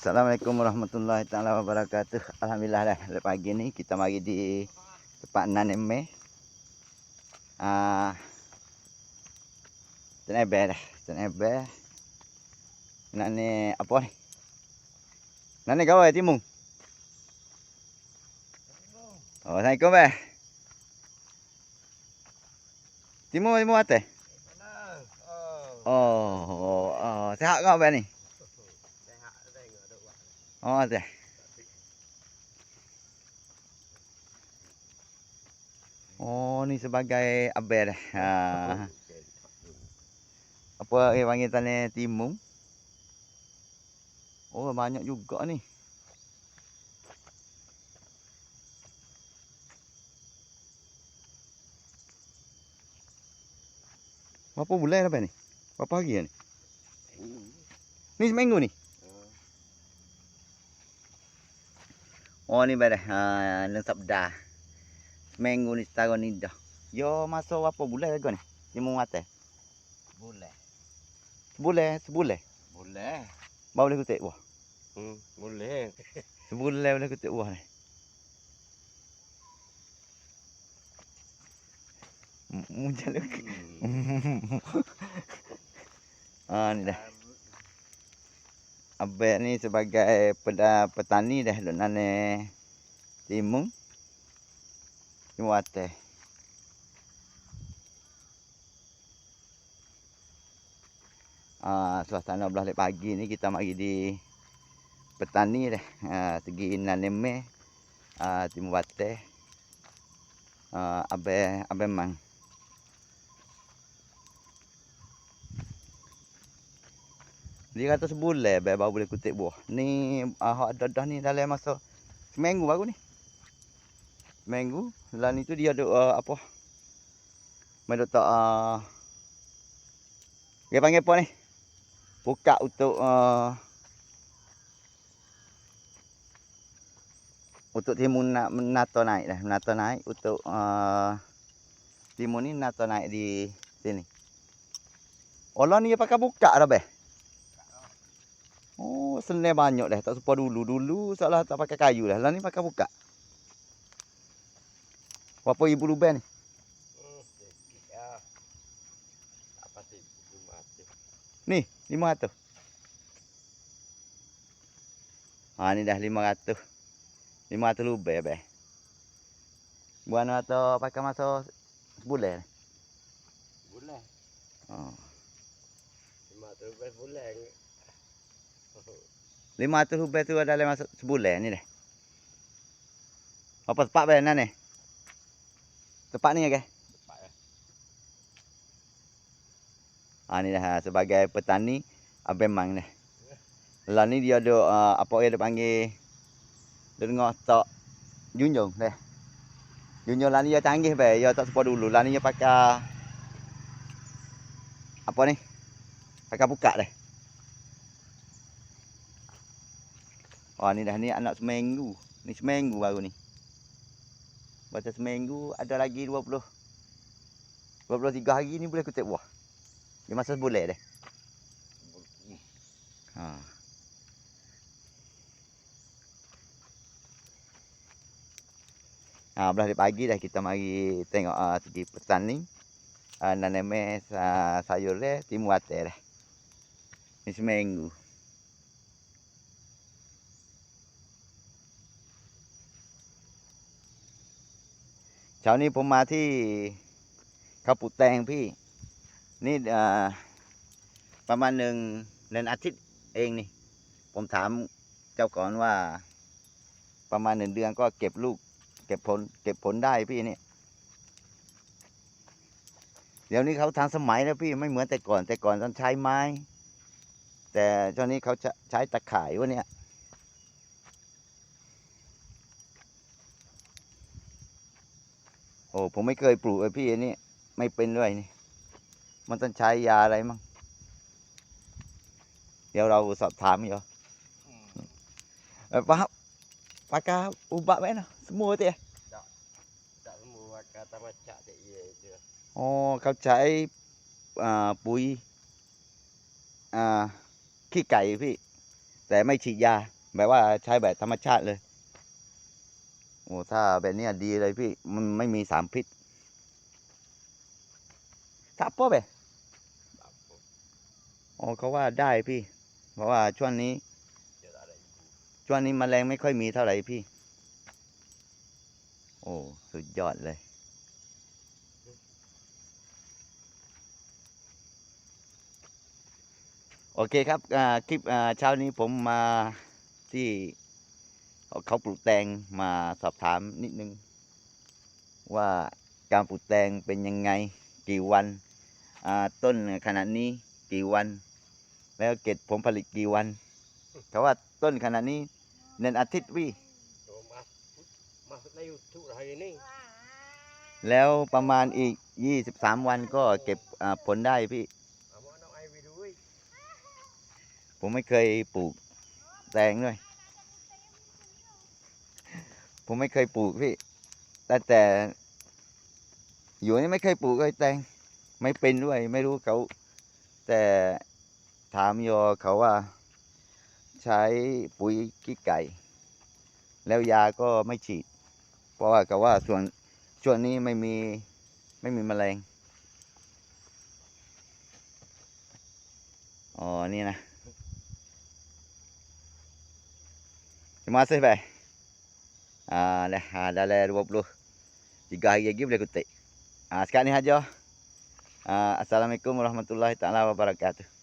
Assalamualaikum warahmatullahi taala wabarakatuh. Alhamdulillah dah pagi ni kita mari di tempat Naneme. Ah. Tenebe dah, tenebe. Nane apa ni? Nane kau eh timung. Oh, Assalamualaikum be. Timung timung ate. Oh, oh, oh, sehat kau be ni? Oh, ada. Oh, ni sebagai abel. Ha. Apa dia panggil tanah timung? Oh, banyak juga ni. Berapa bulan dah ni? Berapa hari ni? Ni seminggu ni? Oh ni badah. Ha, dalam sabda. Seminggu ni setahun ni dah. Yo masuk berapa bulan lagi ni? Timung mata. Boleh. Sebulan, sebulan. Boleh. Baru boleh kutik buah. Hmm, boleh. Sebulan boleh kutik buah ni. Muncul lagi. Hmm. ha ni dah. Abang ni sebagai peda petani dah duk nane timung. Timung atas. Ah, suasana belah lek pagi ni kita mari di petani dah. Ah, segi naneme ah timung. Ah, abe abe mang. Dia kata sebulan baru boleh kutip buah. Ni ah hak ada dah ni dalam masa seminggu baru ni. Seminggu. Lah ni tu dia ada uh, apa? Mai tak uh, dia panggil apa ni? Buka untuk uh, untuk timun nak menato naik dah, menato naik untuk uh, timun ni menato naik di sini. Olah ni dia pakai buka dah beh. Oh, senang banyak dah. Tak serupa dulu. Dulu seolah tak pakai kayu dah. Lah ni pakai buka. Berapa ibu ruben ni? Hmm, sikit ah. Apa sih cuma tu. Ni, 500. Ha ni dah 500. 500 ruben beh. Buat atau pakai masa sebulan. Boleh. Oh. Cuma tu best boleh. 500 ruben tu dalam masa sebulan ni dah. Apa tepat beh nan ni? Tepat ni ke? Cepat ya. Ha ni dah ha, sebagai petani abang mang dah. Lah ni dia ada uh, apa dia panggil dia dengar tak junjung dah. Junjung lah ni dia canggih be, dia tak sepa dulu. Lah ni dia pakai apa ni? Pakai buka dah. Oh ni dah ni anak seminggu. Ni seminggu baru ni. Baca seminggu ada lagi 20 23 hari ni boleh kutip buah. Dia masa sebulan dah. Ha. Ha, belah di pagi dah kita mari tengok uh, segi petani. Uh, naname uh, sayur dia timu ate dah. Ni seminggu. เช้านี้ผมมาที่ข้าวปุแตงพี่ นี่ประมาณหนึ่งเดือนอาทิตย์เองนี่ ผมถามเจ้าก่อนว่า ประมาณหนึ่งเดือนก็เก็บลูก เก็บผล เก็บผลได้พี่นี่เดี๋ยวนี้เขาทันสมัยแล้วพี่ไม่เหมือนแต่ก่อนแต่ก่อนต้องใช้ไม้ แต่ตอนนี้เขาใช้ตะข่ายวะเนี่ย โอ้ผมไม่เคยปลูกไอ้พี่อันนี้ไม่เป็นด้วยนี่ มันต้องใช้ยาอะไรมั่งเดี๋ยวเราสอบถามอยู่ Hmm. เออป้าปากกาอุบะไว้นะสมัวเตะ Tak semua kata macam tak iya je. อ๋อเขาใช้อ่าปุ๋ยอ่าขี้ไก่พี่ผแต่ไม่ฉีดยาแบบว่าใช้แบบธรรมชาติเลยโอ้ถ้าแบบเนี้ยดีเลยพี่ มันไม่มีสารพิษทับป่ะเบบาปผมอ๋อเขาว่าได้พี่ เพราะว่าช่วงนี้เจออะไรอยู่ช่วงนี้มแมลงไม่ค่อยมีเท่าไหร่พี่ โอ้ สุดยอดเลย โอเคครับอ่าคลิปอ่าเช้านี้ผมมาที่ เขาปลูกแตงมาสอบถามนิดนึง ว่าการปลูกแตงเป็นยังไงกี่วันอ่าต้นขนาดนี้กี่วัน แล้วเก็บผลผลิตกี่วันเขาว่าต้นขนาดนี้เน้นอาทิตย์พี่โตมามาได้อยู่ทุกไรนี่แล้วประมาณอีก 23 วันก็เก็บอ่าผลได้พี่เอามาน้องไอไปดูอีกผมไม่เคยปลูกแตงด้วย ผมไม่เคยปลูกพี่แตั้งแต่อยู่นี่ไม่เคยปลูกเลยแตงไม่เป็นด้วย ไม่รู้เขา แต่ถามโยเขาว่า ใช้ปุ๋ยขี้ไก่ แล้วยาก็ไม่ฉีด เพราะว่าเขาว่าส่วนช่วงนี้ไม่มีไม่มีแมลงอ๋อนี่นะ Terima kasih, Bay. Ah, dah, ah, dah lah 23 hari lagi boleh kutip. Ah, sekarang ni aja. Ah, Assalamualaikum warahmatullahi taala wabarakatuh.